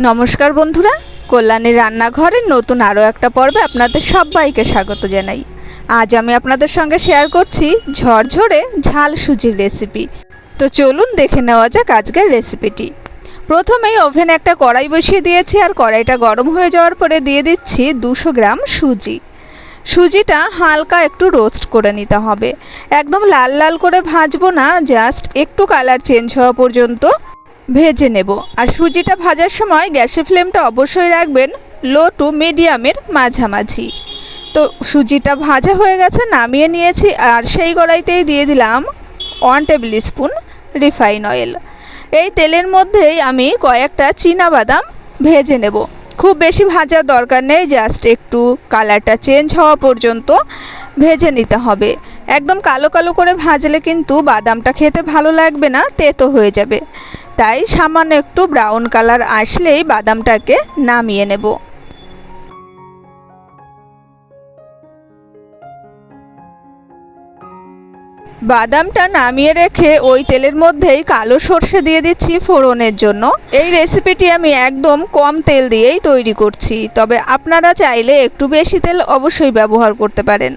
নমস্কার বন্ধুরা কল্যাণী রান্নাঘরের নতুন আরও একটা পর্বে আপনাদের সবাইকে স্বাগত জানাই। আজ আমি আপনাদের সঙ্গে শেয়ার করছি ঝরঝরে ঝাল সুজির রেসিপি তো চলুন দেখে নেওয়া যাক আজকের রেসিপিটি প্রথমেই ওভেনে একটা কড়াই বসিয়ে দিয়েছি আর কড়াইটা গরম হয়ে যাওয়ার পরে দিয়ে দিচ্ছি দুশো গ্রাম সুজি। সুজিটা হালকা একটু রোস্ট করে নিতে হবে। একদম লাল লাল করে ভাজবো না জাস্ট একটু কালার চেঞ্জ হওয়া পর্যন্ত ভেজে নেব। আর সুজিটা ভাজার সময় গ্যাসের ফ্লেমটা অবশ্যই রাখবেন লো টু মিডিয়ামের মাঝামাঝি। তো সুজিটা ভাজা হয়ে গেছে, নামিয়ে নিয়েছি, আর সেই কড়াইতেই দিয়ে দিলাম one table spoon refine oil এই তেলের মধ্যেই আমি কয়েকটা বাদাম ভেজে নেব। খুব বেশি ভাজার দরকার নেই জাস্ট একটু কালারটা চেঞ্জ হওয়া পর্যন্ত ভেজে নিতে হবে। একদম কালো কালো করে ভাজলে কিন্তু বাদামটা খেতে ভালো লাগবে না, তেতো হয়ে যাবে। তাই সামান্য একটু ব্রাউন কালার আসলেই বাদামটাকে নামিয়ে নেব। বাদামটা নামিয়ে রেখে ওই তেলের মধ্যেই কালো সর্ষে দিয়ে দিচ্ছি ফোড়নের জন্য। এই রেসিপিটি আমি একদম কম তেল দিয়েই তৈরি করছি, তবে আপনারা চাইলে একটু বেশি তেল অবশ্যই ব্যবহার করতে পারেন।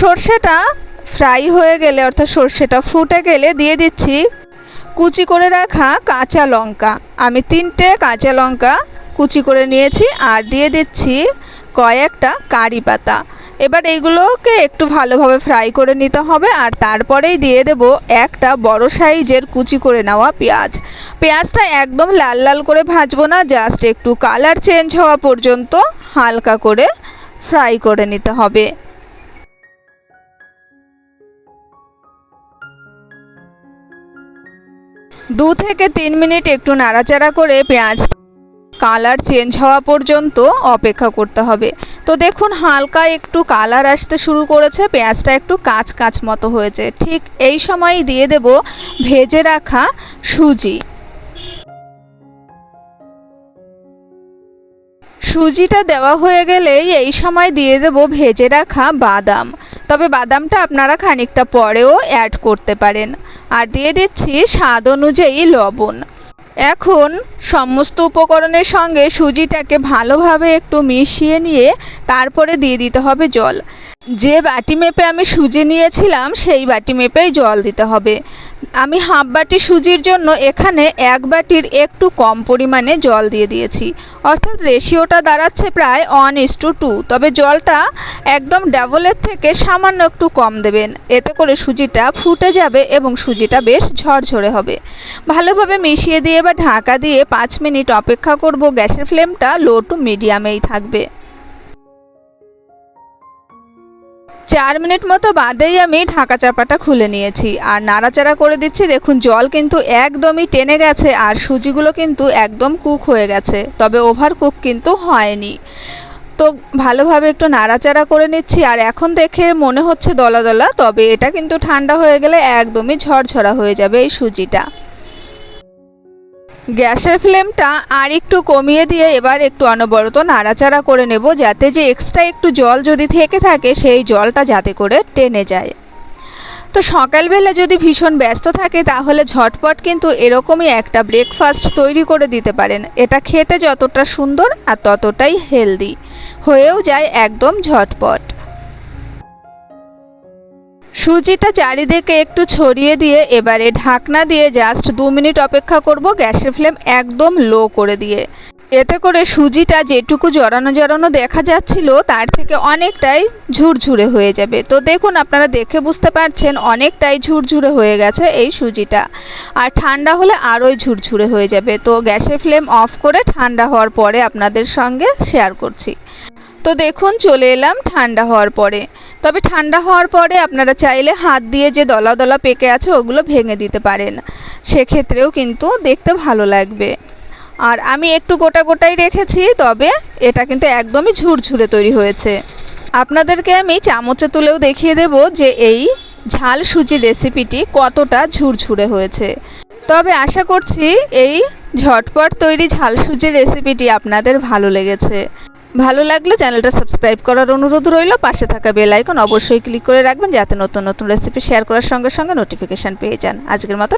সর্ষেটা ফ্রাই হয়ে গেলে অর্থাৎ সর্ষেটা ফুটে গেলে দিয়ে দিচ্ছি কুচি করে রাখা কাঁচা লঙ্কা। আমি তিনটে কাঁচা লঙ্কা কুচি করে নিয়েছি আর দিয়ে দিচ্ছি কয়েকটা কারি পাতা। এবার এইগুলোকে একটু ভালোভাবে ফ্রাই করে নিতে হবে আর তারপরেই দিয়ে দেব একটা বড় সাইজের কুচি করে নেওয়া পেঁয়াজ। পেঁয়াজটা একদম লাল লাল করে ভাজবো না, জাস্ট একটু কালার চেঞ্জ হওয়া পর্যন্ত হালকা করে ফ্রাই করে নিতে হবে। দু থেকে তিন মিনিট একটু নাড়াচাড়া করে পেঁয়াজ কালার চেঞ্জ হওয়া পর্যন্ত অপেক্ষা করতে হবে। তো দেখুন, হালকা একটু কালার আসতে শুরু করেছে, পেঁয়াজটা একটু কাঁচ কাঁচ মতো হয়েছে। ঠিক এই সময় দিয়ে দেব ভেজে রাখা সুজি। সুজিটা দেওয়া হয়ে গেলেই এই সময় দিয়ে দেব ভেজে রাখা বাদাম। তবে বাদামটা আপনারা খানিকটা পরেও অ্যাড করতে পারেন। আর দিয়ে দিচ্ছি স্বাদ অনুযায়ী লবণ। এখন সমস্ত উপকরণের সঙ্গে সুজিটাকে ভালোভাবে একটু মিশিয়ে নিয়ে তারপরে দিয়ে দিতে হবে জল। যে বাটি মেপে আমি সুজি নিয়েছিলাম, সেই বাটি মেপেই জল দিতে হবে। আমি হাফ বাটি সুজির জন্য এখানে এক বাটির একটু কম পরিমাণে জল দিয়ে দিয়েছি। অর্থাৎ রেশিওটা দাঁড়াচ্ছে প্রায় ওয়ান ইস টু টু তবে জলটা একদম ডাবলের থেকে সামান্য একটু কম দেবেন। এতে করে সুজিটা ফুটে যাবে এবং সুজিটা বেশ ঝরঝরে হবে। ভালোভাবে মিশিয়ে দিয়ে বা ঢাকা দিয়ে পাঁচ মিনিট অপেক্ষা করব, গ্যাসের ফ্লেমটা লো টু মিডিয়ামেই থাকবে। চার মিনিট মতো বাদেই আমি ঢাকা চাপাটা খুলে নিয়েছি। আর নাড়াচাড়া করে দিচ্ছি, দেখুন জল কিন্তু একদমই টেনে গেছে আর সুজিগুলো কিন্তু একদম কুক হয়ে গেছে, তবে ওভার কুক কিন্তু হয়নি। তো ভালোভাবে একটু নাড়াচাড়া করে নিচ্ছি আর এখন দেখে মনে হচ্ছে দলা দলা তবে এটা কিন্তু ঠান্ডা হয়ে গেলে একদমই ঝরঝরা হয়ে যাবে এই সুজিটা। গ্যাসের ফ্লেমটা আর একটু কমিয়ে দিয়ে এবার একটু অনবরত নাড়াচাড়া করে নেব যাতে যে এক্সট্রা একটু জল যদি থেকে থাকে, সেই জলটা যাতে করে টেনে যায়। তো সকালবেলা যদি ভীষণ ব্যস্ত থাকে, তাহলে ঝটপট কিন্তু এরকমই একটা ব্রেকফাস্ট তৈরি করে দিতে পারেন। এটা খেতে যতটা সুন্দর আর ততটাই হেলদি হয়েও যায় একদম ঝটপট। সুজিটা চারিদিকে একটু ছড়িয়ে দিয়ে, এবারে ঢাকনা দিয়ে জাস্ট দু মিনিট অপেক্ষা করব গ্যাসের ফ্লেম একদম লো করে দিয়ে। এতে করে সুজিটা যেটুকু জড়ানো জড়ানো দেখা যাচ্ছিল, তার থেকে অনেকটাই ঝুরঝুরে হয়ে যাবে। তো দেখুন, আপনারা দেখে বুঝতে পারছেন অনেকটাই ঝুরঝুরে হয়ে গেছে এই সুজিটা। আর ঠান্ডা হলে আরোই ঝুরঝুরে হয়ে যাবে। তো গ্যাসের ফ্লেম অফ করে ঠান্ডা হওয়ার পরে আপনাদের সঙ্গে শেয়ার করছি। তো দেখুন, চলে এলাম ঠান্ডা হওয়ার পরে। তবে ঠান্ডা হওয়ার পরে আপনারা চাইলে হাত দিয়ে যে দলা দলা পেকে আছে ওগুলো ভেঙে দিতে পারেন। সেক্ষেত্রেও কিন্তু দেখতে ভালো লাগবে। আর আমি একটু গোটা গোটাই রেখেছি, তবে এটা কিন্তু একদমই ঝুরঝুরে তৈরি হয়েছে। আপনাদেরকে আমি চামচে তুলেও দেখিয়ে দেব যে এই ঝাল সুজির রেসিপিটি কতটা ঝুরঝুরে হয়েছে। তবে আশা করছি এই ঝটপট তৈরি ঝাল সুজির রেসিপিটি আপনাদের ভালো লেগেছে। ভালো লাগলে চ্যানেলটা সাবস্ক্রাইব করার অনুরোধ রইল। পাশে থাকা বেল আইকন অবশ্যই ক্লিক করে রাখবেন যাতে নতুন নতুন রেসিপি শেয়ার করার সঙ্গে সঙ্গে নোটিফিকেশান পেয়ে যান। আজকের মতো